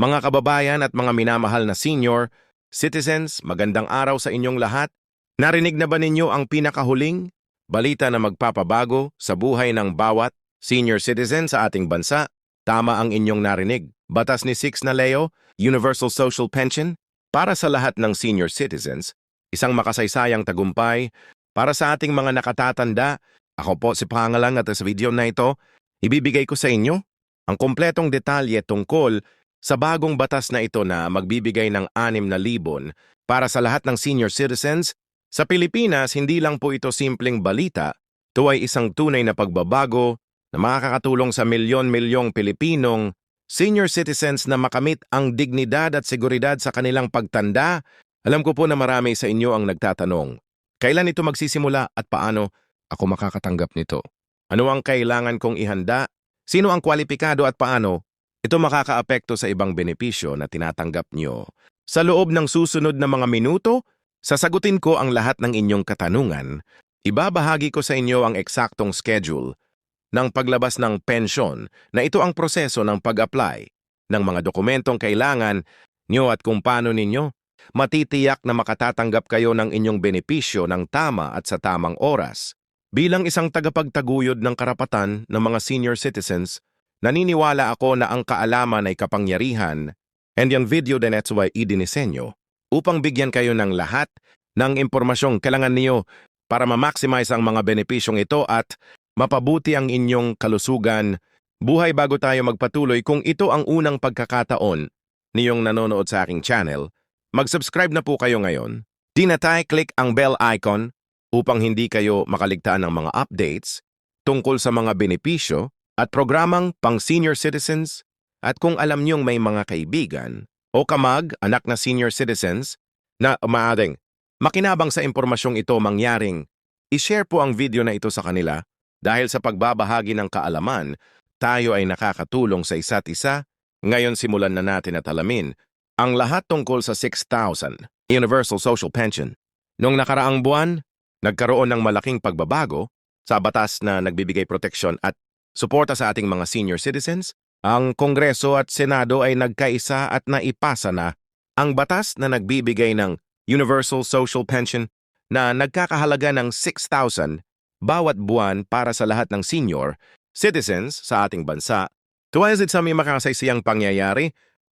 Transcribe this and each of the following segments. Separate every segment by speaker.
Speaker 1: Mga kababayan at mga minamahal na senior, citizens, magandang araw sa inyong lahat. Narinig na ba ninyo ang pinakahuling balita na magpapabago sa buhay ng bawat senior citizen sa ating bansa? Tama ang inyong narinig. Batas ni Six na Leo, Universal Social Pension, para sa lahat ng senior citizens, isang makasaysayang tagumpay para sa ating mga nakatatanda. Ako po si Pangalang at sa video na ito, ibibigay ko sa inyo ang kompletong detalye tungkol sa bagong batas na ito na magbibigay ng 6,000 para sa lahat ng senior citizens. Sa Pilipinas, hindi lang po ito simpleng balita, ito ay isang tunay na pagbabago na makakatulong sa milyon-milyong Pilipinong senior citizens na makamit ang dignidad at seguridad sa kanilang pagtanda. Alam ko po na marami sa inyo ang nagtatanong, kailan ito magsisimula at paano ako makakatanggap nito? Ano ang kailangan kong ihanda? Sino ang kwalipikado at paano ito makakaapekto sa ibang benepisyo na tinatanggap nyo? Sa loob ng susunod na mga minuto, sasagutin ko ang lahat ng inyong katanungan. Ibabahagi ko sa inyo ang eksaktong schedule ng paglabas ng pensyon na ito ang proseso ng pag-apply ng mga dokumentong kailangan nyo at kung paano ninyo matitiyak na makatatanggap kayo ng inyong benepisyo ng tama at sa tamang oras. Bilang isang tagapagtaguyod ng karapatan ng mga senior citizens, naniniwala ako na ang kaalaman ay kapangyarihan and yung video din ito ay idinisenyo upang bigyan kayo ng lahat ng impormasyong kailangan niyo para ma-maximize ang mga benepisyong ito at mapabuti ang inyong kalusugan. Buhay bago tayo magpatuloy kung ito ang unang pagkakataon niyong nanonood sa aking channel, mag-subscribe na po kayo ngayon. Di na tayo click ang bell icon upang hindi kayo makaligtaan ng mga updates tungkol sa mga benepisyo at programang pang senior citizens at kung alam niyong may mga kaibigan o kamag, anak na senior citizens na umaaring makinabang sa impormasyong ito mangyaring, ishare po ang video na ito sa kanila dahil sa pagbabahagi ng kaalaman, tayo ay nakakatulong sa isa't isa. Ngayon simulan na natin at alamin ang lahat tungkol sa 6,000 Universal Social Pension. Noong nakaraang buwan, nagkaroon ng malaking pagbabago sa batas na nagbibigay proteksyon at suporta sa ating mga senior citizens. Ang Kongreso at Senado ay nagkaisa at naipasa na ang batas na nagbibigay ng Universal Social Pension na nagkakahalaga ng 6,000 bawat buwan para sa lahat ng senior citizens sa ating bansa. Tuwais sa may makasaysayang pangyayari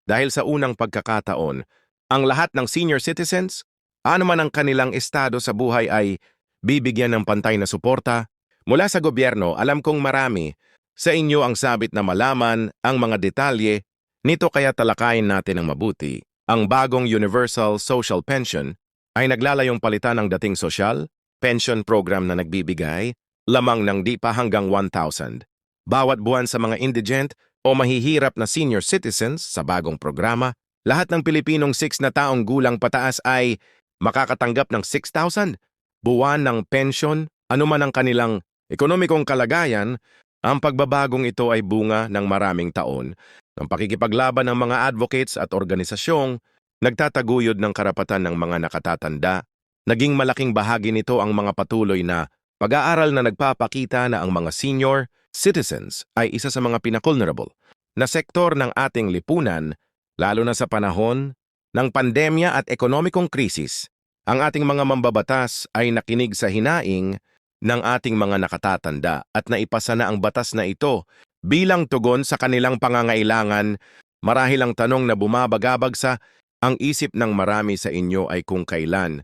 Speaker 1: dahil sa unang pagkakataon, ang lahat ng senior citizens, ano man ang kanilang estado sa buhay ay bibigyan ng pantay na suporta. Mula sa gobyerno, alam kong marami sa inyo ang sabit na malaman ang mga detalye nito kaya talakayin natin ng mabuti. Ang bagong Universal Social Pension ay naglalayong palitan ng dating sosyal, pension program na nagbibigay lamang ng di pa hanggang 1,000. Bawat buwan sa mga indigent o mahihirap na senior citizens sa bagong programa, lahat ng Pilipinong 6 na taong gulang pataas ay makakatanggap ng 6,000 buwan ng pension, anuman ang kanilang ekonomikong kalagayan, ang pagbabagong ito ay bunga ng maraming taon ng pakikipaglaban ng mga advocates at organisasyong nagtataguyod ng karapatan ng mga nakatatanda Naging malaking bahagi nito ang mga patuloy na pag-aaral na nagpapakita na ang mga senior citizens ay isa sa mga pinaka-vulnerable na sektor ng ating lipunan, lalo na sa panahon ng pandemya at ekonomikong krisis. Ang ating mga mambabatas ay nakinig sa hinaing ng ating mga nakatatanda at naipasa na ang batas na ito bilang tugon sa kanilang pangangailangan marahil ang tanong na bumabagabag sa ang isip ng marami sa inyo ay kung kailan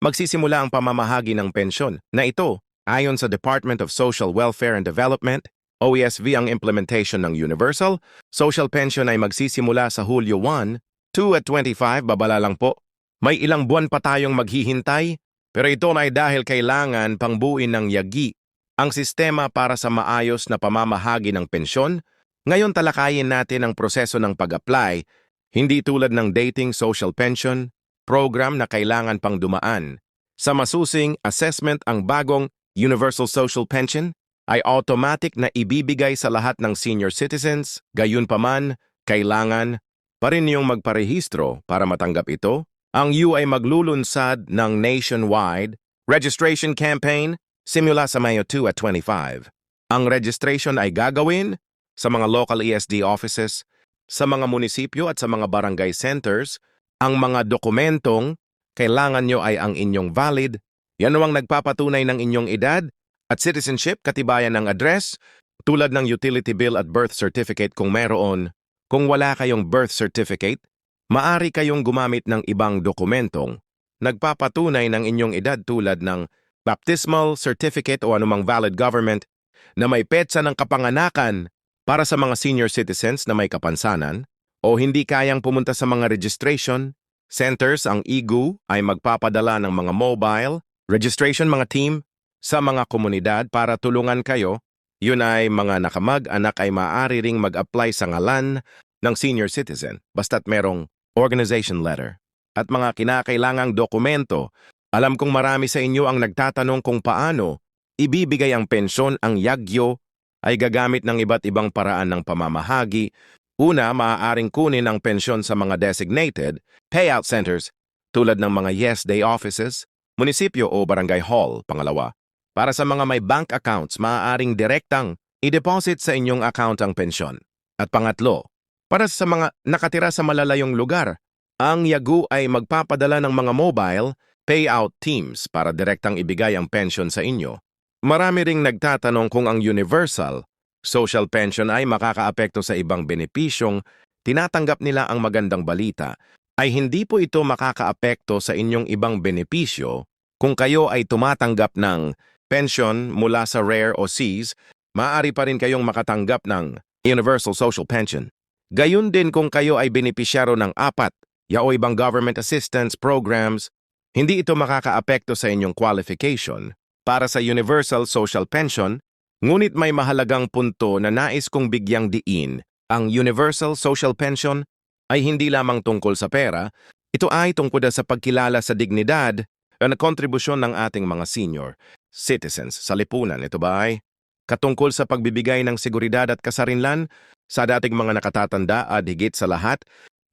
Speaker 1: magsisimula ang pamamahagi ng pensyon na ito ayon sa Department of Social Welfare and Development, OESV ang implementation ng Universal, Social Pension ay magsisimula sa Hulyo 1, 2 at 25, babala lang po. May ilang buwan pa tayong maghihintay, pero ito ay dahil kailangan pangbuin ng yagi ang sistema para sa maayos na pamamahagi ng pensyon. Ngayon talakayin natin ang proseso ng pag-apply, hindi tulad ng dating social pension, program na kailangan pang dumaan. Sa masusing assessment ang bagong Universal Social Pension ay automatic na ibibigay sa lahat ng senior citizens, gayunpaman, kailangan pa rin yung magparehistro para matanggap ito. Ang U ay maglulunsad ng nationwide registration campaign simula sa Mayo 2 at 25. Ang registration ay gagawin sa mga local ESD offices sa mga munisipyo at sa mga barangay centers, ang mga dokumentong kailangan nyo ay ang inyong valid, yan ang nagpapatunay ng inyong edad at citizenship katibayan ng address, tulad ng utility bill at birth certificate kung meron. Kung wala kayong birth certificate, maari kayong gumamit ng ibang dokumentong nagpapatunay ng inyong edad tulad ng baptismal certificate o anumang valid government na may petsa ng kapanganakan para sa mga senior citizens na may kapansanan o hindi kayang pumunta sa mga registration centers ang IGU ay magpapadala ng mga mobile registration mga team sa mga komunidad para tulungan kayo. Yun ay mga nakamag-anak ay maaari ring mag-apply sa ngalan ng senior citizen. Basta't merong organization letter at mga kinakailangang dokumento. Alam kong marami sa inyo ang nagtatanong kung paano ibibigay ang pensyon ang yagyo ay gagamit ng iba't ibang paraan ng pamamahagi. Una, maaaring kunin ang pensyon sa mga designated payout centers tulad ng mga yes day offices, munisipyo o barangay hall. Pangalawa, para sa mga may bank accounts, maaaring direktang i-deposit sa inyong account ang pensyon. At pangatlo, para sa mga nakatira sa malalayong lugar, ang Yagu ay magpapadala ng mga mobile payout teams para direktang ibigay ang pension sa inyo. Marami ring nagtatanong kung ang universal social pension ay makakaapekto sa ibang benepisyong tinatanggap nila ang magandang balita ay hindi po ito makakaapekto sa inyong ibang benepisyo kung kayo ay tumatanggap ng pension mula sa RARE o SEAS, maaari pa rin kayong makatanggap ng Universal Social Pension. Gayun din kung kayo ay benepisyaro ng apat ya ibang government assistance programs, hindi ito makakaapekto sa inyong qualification para sa Universal Social Pension, ngunit may mahalagang punto na nais kong bigyang diin. Ang Universal Social Pension ay hindi lamang tungkol sa pera, ito ay tungkol sa pagkilala sa dignidad at kontribusyon ng ating mga senior citizens sa lipunan. Ito ba ay katungkol sa pagbibigay ng seguridad at kasarinlan sa dating mga nakatatanda at higit sa lahat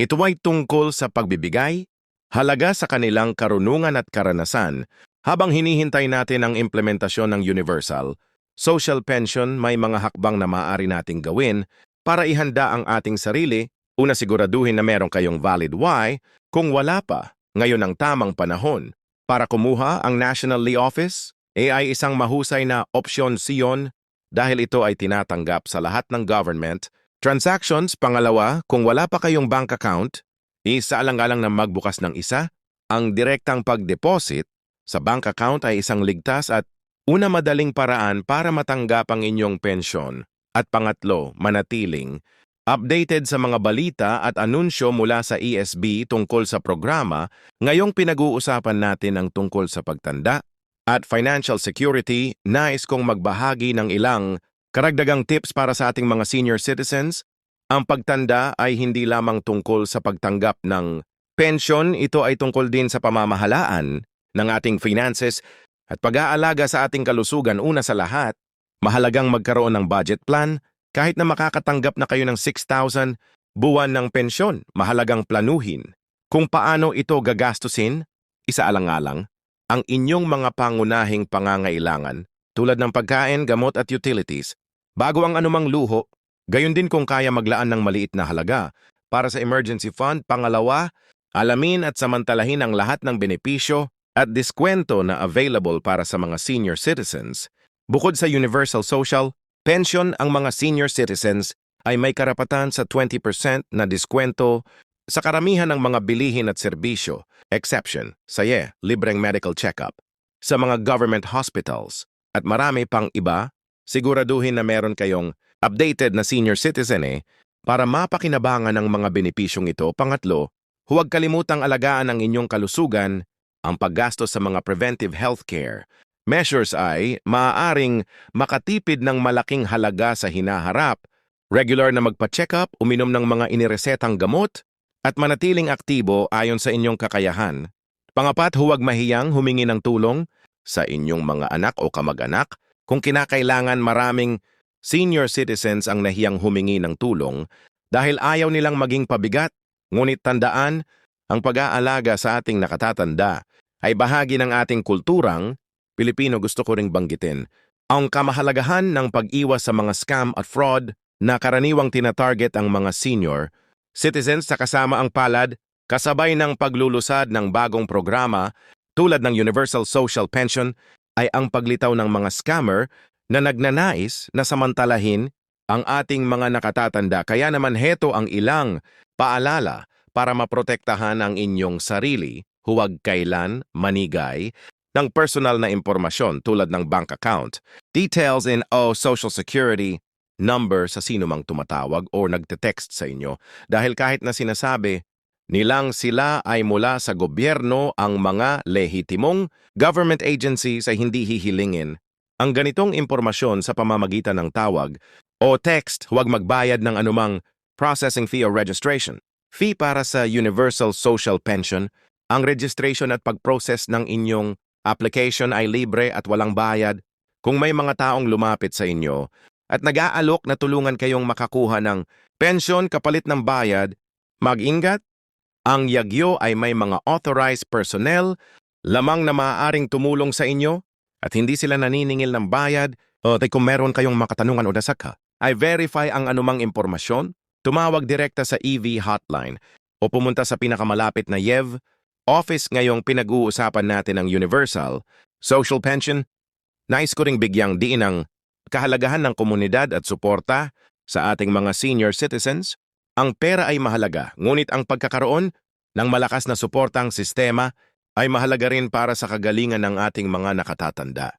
Speaker 1: ito ay tungkol sa pagbibigay, halaga sa kanilang karunungan at karanasan habang hinihintay natin ang implementasyon ng Universal Social Pension may mga hakbang na maaari nating gawin para ihanda ang ating sarili, una siguraduhin na meron kayong valid Y, kung wala pa, ngayon ang tamang panahon. Para kumuha ang National Lee Office, ay isang mahusay na opsyon siyon dahil ito ay tinatanggap sa lahat ng government Transactions, pangalawa, kung wala pa kayong bank account, isaalang-alang na magbukas ng isa, ang direktang pag-deposit sa bank account ay isang ligtas at una madaling paraan para matanggap ang inyong pensyon. At pangatlo, manatiling, updated sa mga balita at anunsyo mula sa ESB tungkol sa programa, ngayong pinag-uusapan natin ang tungkol sa pagtanda at financial security, nais kong magbahagi ng ilang Karagdagang tips para sa ating mga senior citizens, ang pagtanda ay hindi lamang tungkol sa pagtanggap ng pension, ito ay tungkol din sa pamamahalaan ng ating finances at pag-aalaga sa ating kalusugan una sa lahat, mahalagang magkaroon ng budget plan. Kahit na makakatanggap na kayo ng 6,000 buwan ng pensyon, mahalagang planuhin kung paano ito gagastusin, isaalang-alang, ang inyong mga pangunahing pangangailangan tulad ng pagkain, gamot at utilities Bago ang anumang luho, gayon din kung kaya maglaan ng maliit na halaga para sa emergency fund. Pangalawa, alamin at samantalahin ang lahat ng benepisyo at diskwento na available para sa mga senior citizens. Bukod sa Universal Social, pension ang mga senior citizens ay may karapatan sa 20% na diskwento sa karamihan ng mga bilihin at serbisyo, exception, saye, libreng medical check-up, sa mga government hospitals, at marami pang iba siguraduhin na meron kayong updated na senior citizen eh para mapakinabangan ang mga benepisyong ito. Pangatlo, huwag kalimutang alagaan ang inyong kalusugan, ang paggastos sa mga preventive healthcare. Measures ay maaaring makatipid ng malaking halaga sa hinaharap, regular na magpa-check up, uminom ng mga iniresetang gamot, at manatiling aktibo ayon sa inyong kakayahan. Pangapat, huwag mahiyang humingi ng tulong sa inyong mga anak o kamag-anak kung kinakailangan maraming senior citizens ang nahiyang humingi ng tulong dahil ayaw nilang maging pabigat, ngunit tandaan, ang pag-aalaga sa ating nakatatanda ay bahagi ng ating kulturang, Pilipino gusto ko ring banggitin, ang kamahalagahan ng pag-iwas sa mga scam at fraud na karaniwang tinatarget ang mga senior citizens sa kasama ang palad, kasabay ng paglulusad ng bagong programa tulad ng Universal Social Pension ay ang paglitaw ng mga scammer na nagnanais na samantalahin ang ating mga nakatatanda. Kaya naman heto ang ilang paalala para maprotektahan ang inyong sarili, huwag kailan manigay ng personal na impormasyon tulad ng bank account, details in O Social Security, number sa sino mang tumatawag o nagte-text sa inyo. Dahil kahit na sinasabi nilang sila ay mula sa gobyerno ang mga lehitimong government agencies ay hindi hihilingin ang ganitong impormasyon sa pamamagitan ng tawag o text huwag magbayad ng anumang processing fee o registration. Fee para sa Universal Social Pension, ang registration at pag-process ng inyong application ay libre at walang bayad. Kung may mga taong lumapit sa inyo at nag-aalok na tulungan kayong makakuha ng pensyon kapalit ng bayad, mag-ingat. Ang Yagyo ay may mga authorized personnel lamang na maaaring tumulong sa inyo at hindi sila naniningil ng bayad o tay kung meron kayong makatanungan o dasaka, ay verify ang anumang impormasyon, tumawag direkta sa EV hotline o pumunta sa pinakamalapit na YEV office ngayong pinag-uusapan natin ang Universal Social Pension. Nais ko ring bigyang diin ang kahalagahan ng komunidad at suporta sa ating mga senior citizens. Ang pera ay mahalaga, ngunit ang pagkakaroon ng malakas na suportang sistema ay mahalaga rin para sa kagalingan ng ating mga nakatatanda.